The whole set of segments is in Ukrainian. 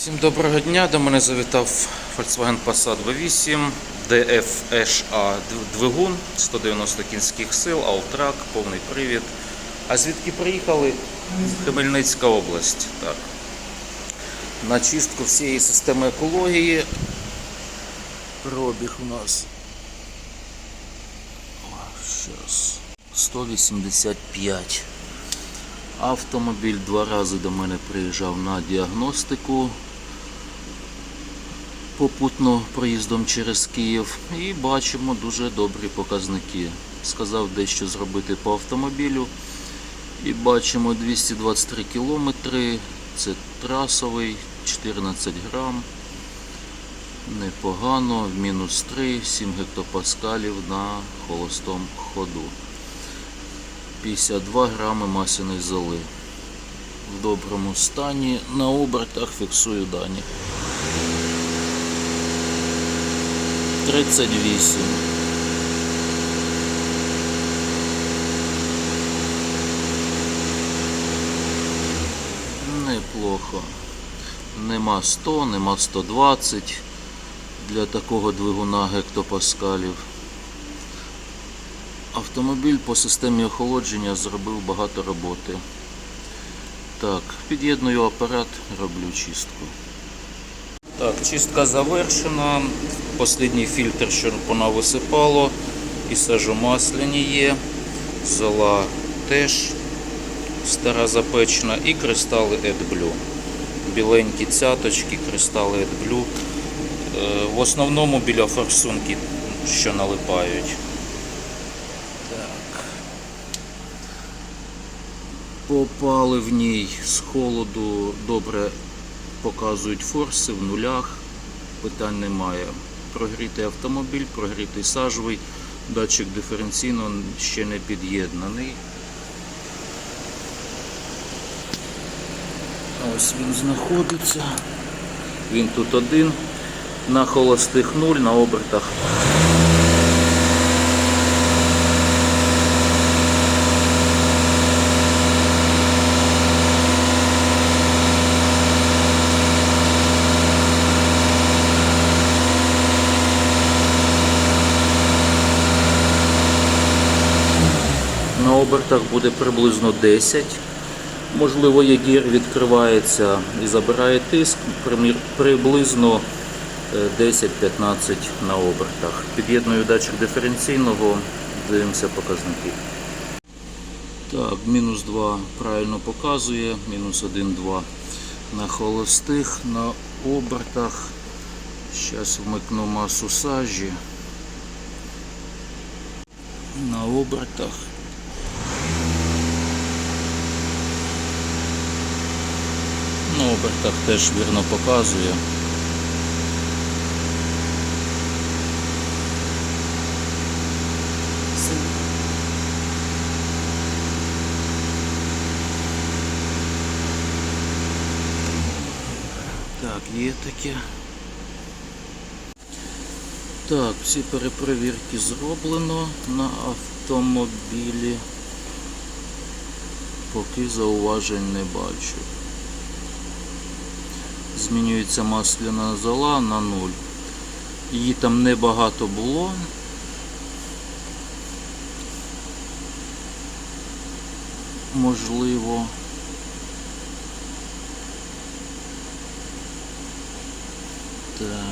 Всім доброго дня. До мене завітав Volkswagen Passat V8, DFSA двигун, 190 кінських сил, Alltrack, повний привід. А звідки приїхали? Хмельницька область. Так. На чистку всієї системи екології. Пробіг у нас. Зараз. 185. Автомобіль два рази до мене приїжджав на діагностику попутно проїздом через Київ і бачимо дуже добрі показники. Сказав дещо зробити по автомобілю. І бачимо 223 кілометри. Це трасовий, 14 грам. Непогано, в мінус 3, 7 гектопаскалів на холостому ходу. 52 грами масляної золи. В доброму стані. На обертах фіксую дані. 38. Неплохо. Нема 100, нема 120 для такого двигуна гектопаскалів. Автомобіль по системі охолодження зробив багато роботи. Так, під'єдную апарат, роблю чистку. Так, чистка завершена. Послідній фільтр, що понависипало. І сажу масляні є. Зола теж стара запечена. І кристали AdBlue. Біленькі цяточки, кристали AdBlue. Е, В основному біля форсунки, що налипають. Попали в ній з холоду, добре показують форси в нулях, питань немає. Прогрітий автомобіль, прогрітий сажовий, датчик диференційно ще не під'єднаний. Ось він знаходиться. Він тут один. На холостих нуль, на обертах На обертах буде приблизно 10. Можливо, ягір відкривається і забирає тиск приблизно е, 10-15 на обертах. Під'єдную датчик диференційного, дивимося показники. Так, мінус 2 правильно показує, мінус 1, 2 на холостих, на обертах. Зараз вмикну масу сажі. На обертах. На обертах теж вірно показує. Так, є таке. Так, всі перепровірки зроблено на автомобілі. Поки зауважень не бачу. Змінюється масляна зола на нуль. Її там небагато було. Можливо. Так.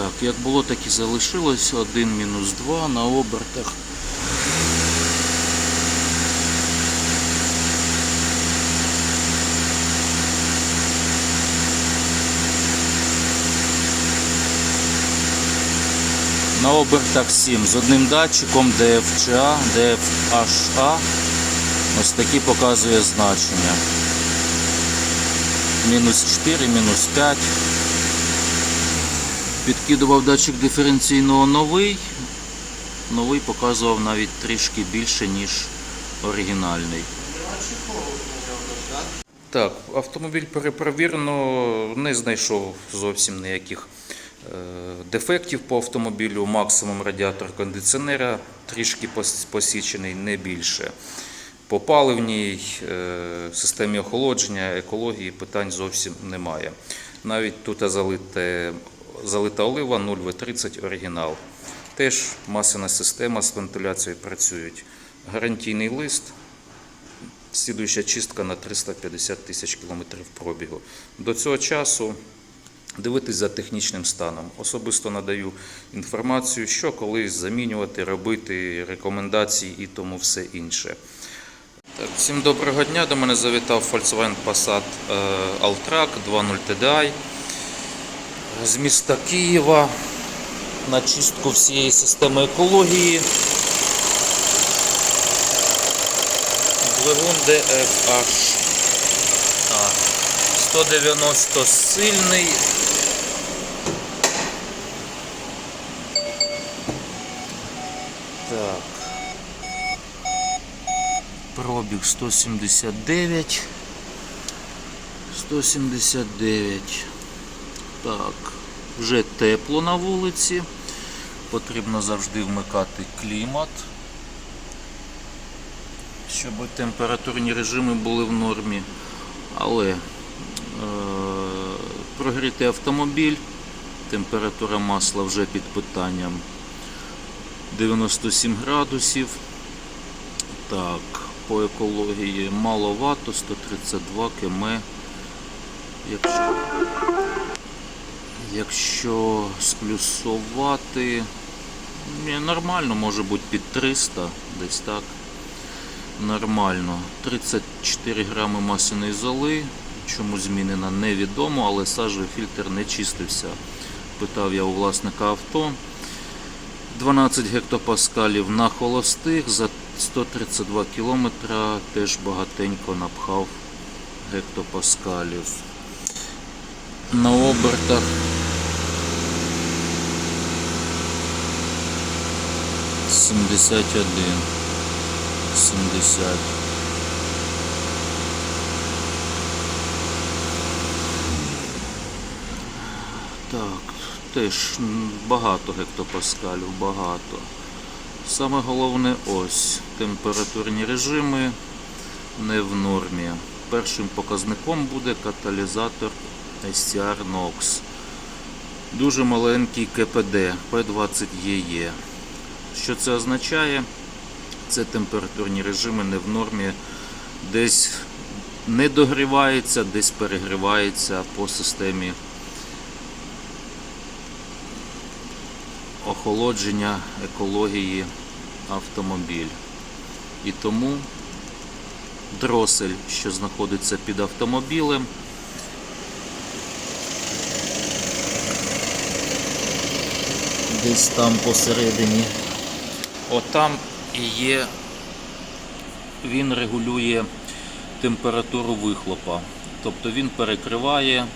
Так, як було, так і залишилось. Один мінус два на обертах. На обертах 7 з одним датчиком DFCA, DFHA. Ось такі показує значення. Мінус 4, мінус 5. Підкидував датчик диференційного новий. Новий показував навіть трішки більше, ніж оригінальний. Так, автомобіль перепровірено, не знайшов зовсім ніяких дефектів по автомобілю, максимум радіатор кондиціонера, трішки посічений, не більше. По паливній е, системі охолодження, екології питань зовсім немає. Навіть тут залите, залита олива 0В30 оригінал. Теж масляна система з вентиляцією працюють. Гарантійний лист, слідуюча чистка на 350 тисяч кілометрів пробігу. До цього часу дивитись за технічним станом. Особисто надаю інформацію, що коли замінювати, робити, рекомендації і тому все інше. Так, всім доброго дня. До мене завітав Volkswagen Passat Alltrack 2.0 TDI з міста Києва на чистку всієї системи екології. Двигун DFH. А, 190 сильний. Так. Пробіг 179. 179. Так. Вже тепло на вулиці. Потрібно завжди вмикати клімат, щоб температурні режими були в нормі. Але е, прогрітий автомобіль, температура масла вже під питанням 97 градусів. Так, по екології маловато, 132 км. Якщо, якщо сплюсувати, нормально, може бути під 300, десь так. Нормально. 34 грами масляної золи. Чому змінена, невідомо, але сажовий фільтр не чистився. Питав я у власника авто. 12 гектопаскалів на холостих за 132 кілометра теж багатенько напхав гектопаскалів. На обертах 71 70 Так, теж багато гектопаскалів, багато. Саме головне ось температурні режими не в нормі. Першим показником буде каталізатор SCR NOx. Дуже маленький КПД P20EE. Що це означає? Це температурні режими не в нормі, десь не догрівається, десь перегрівається по системі охолодження екології автомобіль. І тому дросель, що знаходиться під автомобілем, десь там посередині. Отам і є, він регулює температуру вихлопа. Тобто він перекриває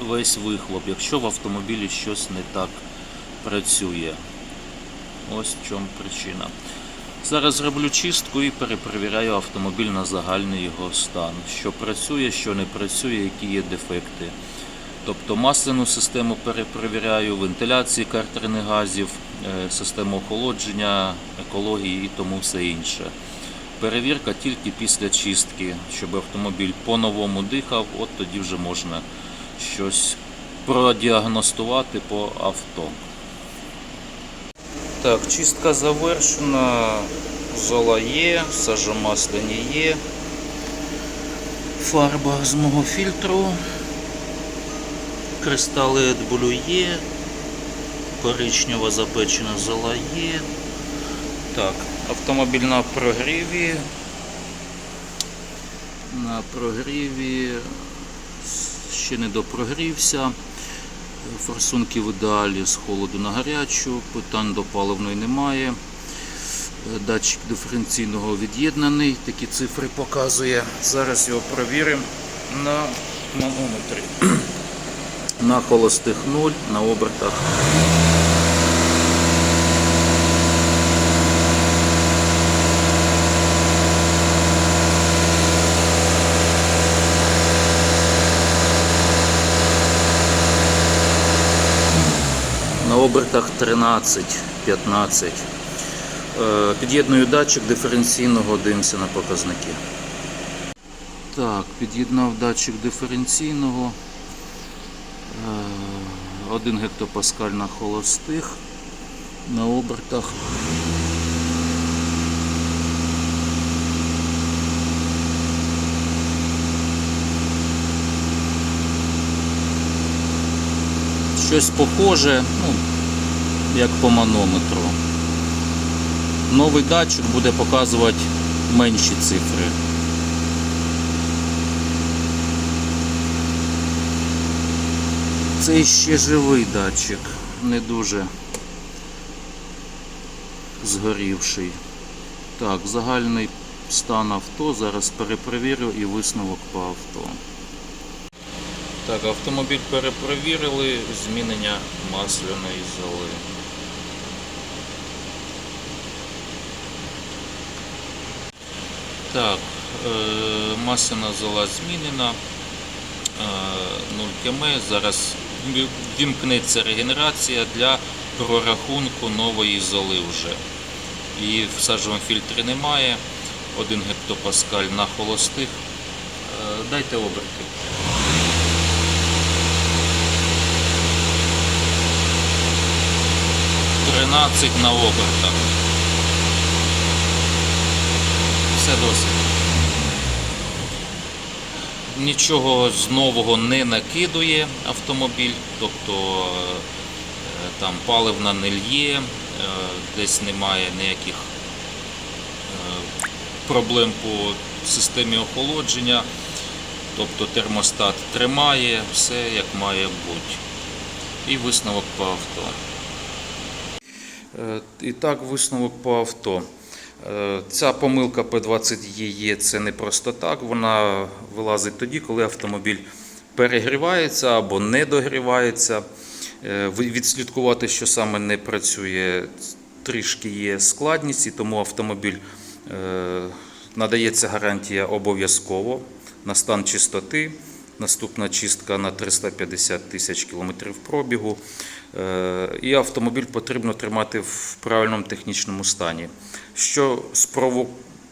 весь вихлоп, якщо в автомобілі щось не так працює. Ось в чому причина. Зараз зроблю чистку і перепровіряю автомобіль на загальний його стан. Що працює, що не працює, які є дефекти. Тобто масляну систему перепровіряю, вентиляції картерних газів, е, систему охолодження, екології і тому все інше. Перевірка тільки після чистки, щоб автомобіль по-новому дихав, от тоді вже можна щось продіагностувати по авто. Так, чистка завершена, зола є, сажомасляні є, фарба з мого фільтру, кристали AdBlue є, коричнева запечена зола є. Так, автомобіль на прогріві. На прогріві ще не допрогрівся. Форсунки в ідеалі з холоду на гарячу, питань до паливної немає. Датчик диференційного від'єднаний, такі цифри показує. Зараз його провіримо на манометрі. На холостих 0, на обертах На обертах 13-15. Е, Під'єдную датчик диференційного, дивимося на показники. Так, під'єднав датчик диференційного. 1 гектопаскаль на холостих на обертах. Щось похоже, ну, як по манометру. Новий датчик буде показувати менші цифри. Це ще живий датчик, не дуже згорівший. Так, загальний стан авто. Зараз перепровірю і висновок по авто. Так, автомобіль перепровірили, змінення масляної золи. Так, е, масляна зола змінена. 0 км. Зараз вімкнеться регенерація для прорахунку нової золи вже. І в саджовому фільтрі немає. 1 гектопаскаль на холостих. Е, Дайте оберти. Тринадцять на обертах. Все досить нічого з нового не накидує автомобіль, тобто е, там паливна не лє, е, десь немає ніяких е, проблем по системі охолодження, тобто термостат тримає все як має бути. І висновок по авто. І так, висновок по авто. Е, Ця помилка P20E це не просто так. Вона вилазить тоді, коли автомобіль перегрівається або не догрівається. Е, Відслідкувати, що саме не працює, трішки є складність, і тому автомобіль е, надається гарантія обов'язково на стан чистоти. Наступна чистка на 350 тисяч кілометрів пробігу. І автомобіль потрібно тримати в правильному технічному стані. Що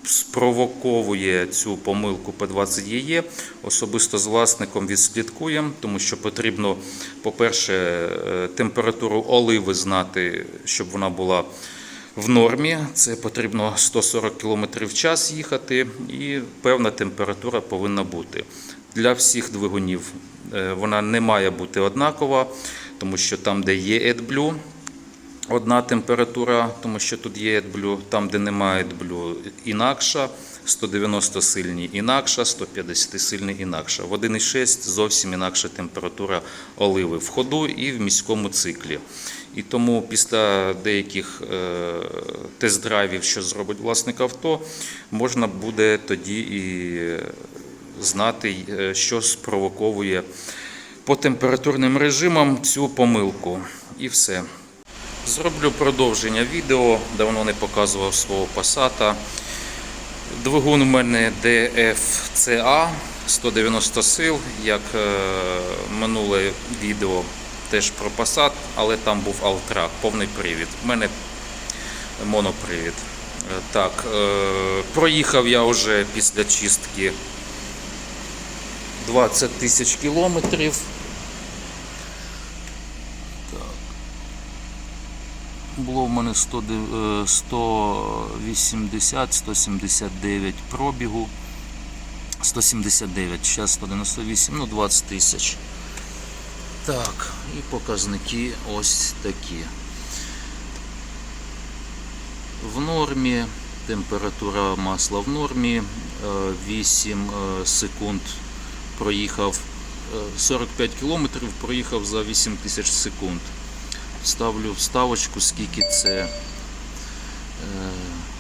спровоковує цю помилку P20EE, особисто з власником відслідкуємо, тому що потрібно, по-перше, е, температуру оливи знати, щоб вона була в нормі. Це потрібно 140 км в час їхати, і певна температура повинна бути. Для всіх двигунів е, вона не має бути однакова, тому що там, де є AdBlue, одна температура, тому що тут є AdBlue, там, де немає AdBlue, інакша, 190 сильні інакша, 150 сильні інакша. В 1,6 зовсім інакша температура оливи в ходу і в міському циклі. І тому після деяких е, тест-драйвів, що зробить власник авто, можна буде тоді і знати, е, що спровоковує по температурним режимам цю помилку. І все. Зроблю продовження відео. Давно не показував свого пасата. Двигун у мене DFCA 190 сил, як е, минуле відео теж про Passat, але там був Alltrack, повний привід. У мене монопривід. Е, Так, е, проїхав я вже після чистки 20 тисяч кілометрів. Було в мене 180-179 пробігу. 179, зараз 198, ну 20 тисяч. Так, і показники ось такі. В нормі, температура масла в нормі, е, 8 е, секунд проїхав, е, 45 кілометрів проїхав за 8 тисяч секунд. Ставлю вставочку, скільки це е,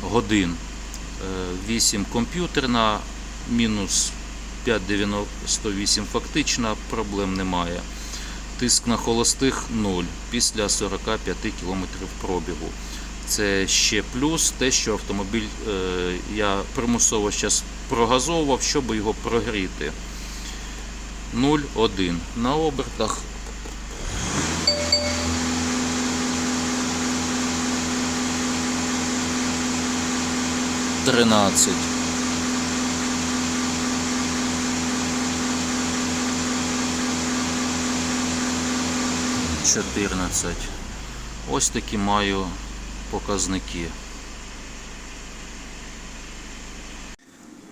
годин. Е, 8 комп'ютерна, мінус 5,98 фактична, проблем немає. Тиск на холостих 0 після 45 км пробігу. Це ще плюс те, що автомобіль е, я примусово зараз прогазовував, щоб його прогріти. 0,1 на обертах 13. Чотирнадцять. Ось такі маю показники.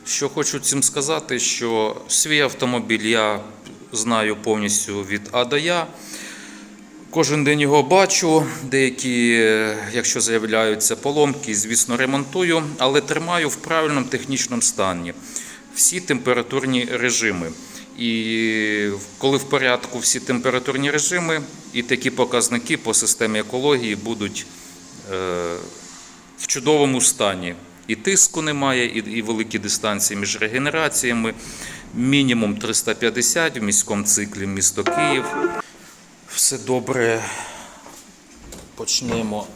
Що хочу цим сказати, що свій автомобіль я знаю повністю від А до Я. Кожен день його бачу. Деякі, якщо з'являються поломки, звісно, ремонтую, але тримаю в правильному технічному стані. Всі температурні режими. І коли в порядку всі температурні режими, і такі показники по системі екології будуть е, в чудовому стані. І тиску немає, і великі дистанції між регенераціями. Мінімум 350 в міському циклі місто Київ. Все добре. Почнемо.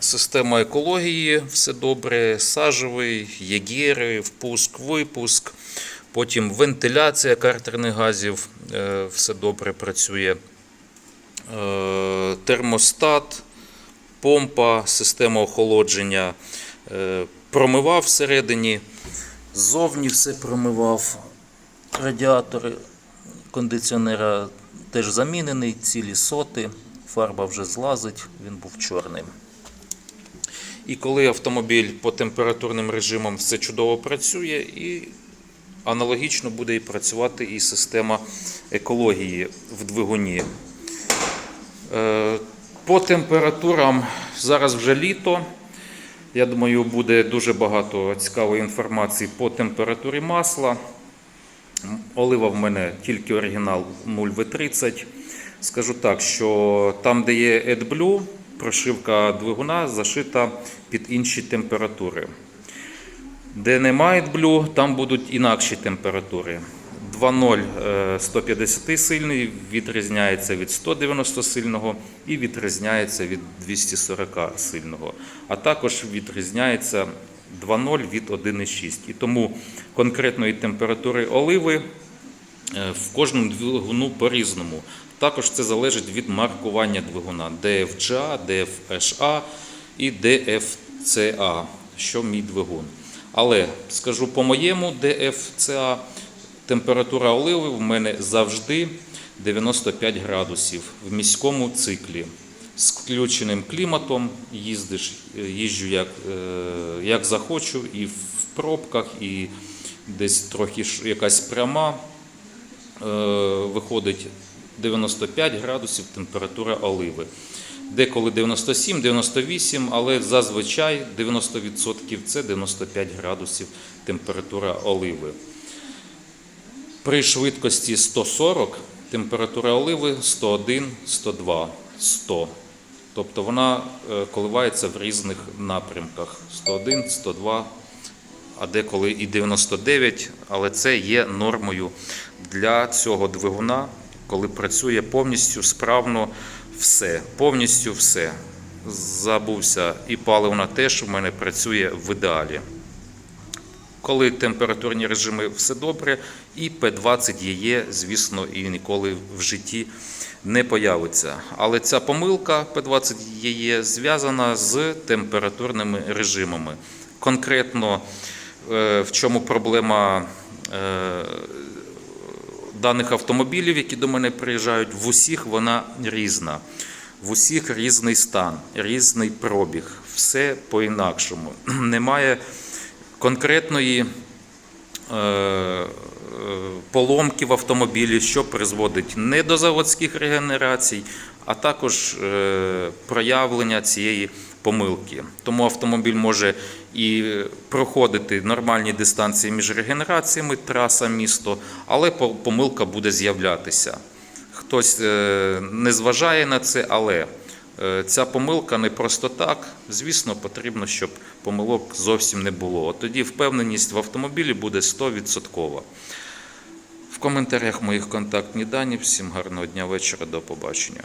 Система екології, все добре, сажевий, єгери, впуск, випуск. Потім вентиляція картерних газів, е, все добре працює. Е, Термостат, помпа, система охолодження. Е, Промивав всередині, ззовні все промивав. Радіатори кондиціонера теж замінений, цілі соти, фарба вже злазить, він був чорним. І коли автомобіль по температурним режимам все чудово працює, і аналогічно буде і працювати і система екології в двигуні. Е, По температурам зараз вже літо. Я думаю, буде дуже багато цікавої інформації по температурі масла. Олива в мене тільки оригінал 0В30. Скажу так, що там, де є AdBlue, прошивка двигуна зашита під інші температури. Де немає AdBlue, там будуть інакші температури. 2.0 е, 150 сильний відрізняється від 190 сильного і відрізняється від 240 сильного. А також відрізняється 2.0 від 1.6. І тому конкретної температури оливи е, в кожному двигуну по-різному. Також це залежить від маркування двигуна DFGA, DFHA і DFCA, що мій двигун. Але скажу по моєму DFCA, температура оливи в мене завжди 95 градусів в міському циклі. З включеним кліматом їздиш, їжджу як, е, як захочу, і в пробках, і десь трохи якась пряма. Е, Виходить 95 градусів температура оливи. Деколи 97-98, але зазвичай 90% це 95 градусів температура оливи. При швидкості 140 температура оливи 101, 102, 100. Тобто вона е, коливається в різних напрямках: 101, 102, а деколи і 99, але це є нормою для цього двигуна, коли працює повністю справно все. Повністю все. Забувся, і паливна теж в мене працює в ідеалі. Коли температурні режими все добре, і П20 є, звісно, і ніколи в житті не появиться. Але ця помилка П20 є зв'язана з температурними режимами. Конкретно е, в чому проблема е, даних автомобілів, які до мене приїжджають, в усіх вона різна. В усіх різний стан, різний пробіг, все по-інакшому. Немає конкретної е, е, поломки в автомобілі, що призводить не до заводських регенерацій, а також е, проявлення цієї помилки. Тому автомобіль може і проходити нормальні дистанції між регенераціями, траса, місто, але по- помилка буде з'являтися. Хтось не зважає на це, але ця помилка не просто так. Звісно, потрібно, щоб помилок зовсім не було. От тоді впевненість в автомобілі буде 100%. В коментарях моїх контактні дані. Всім гарного дня вечора, до побачення.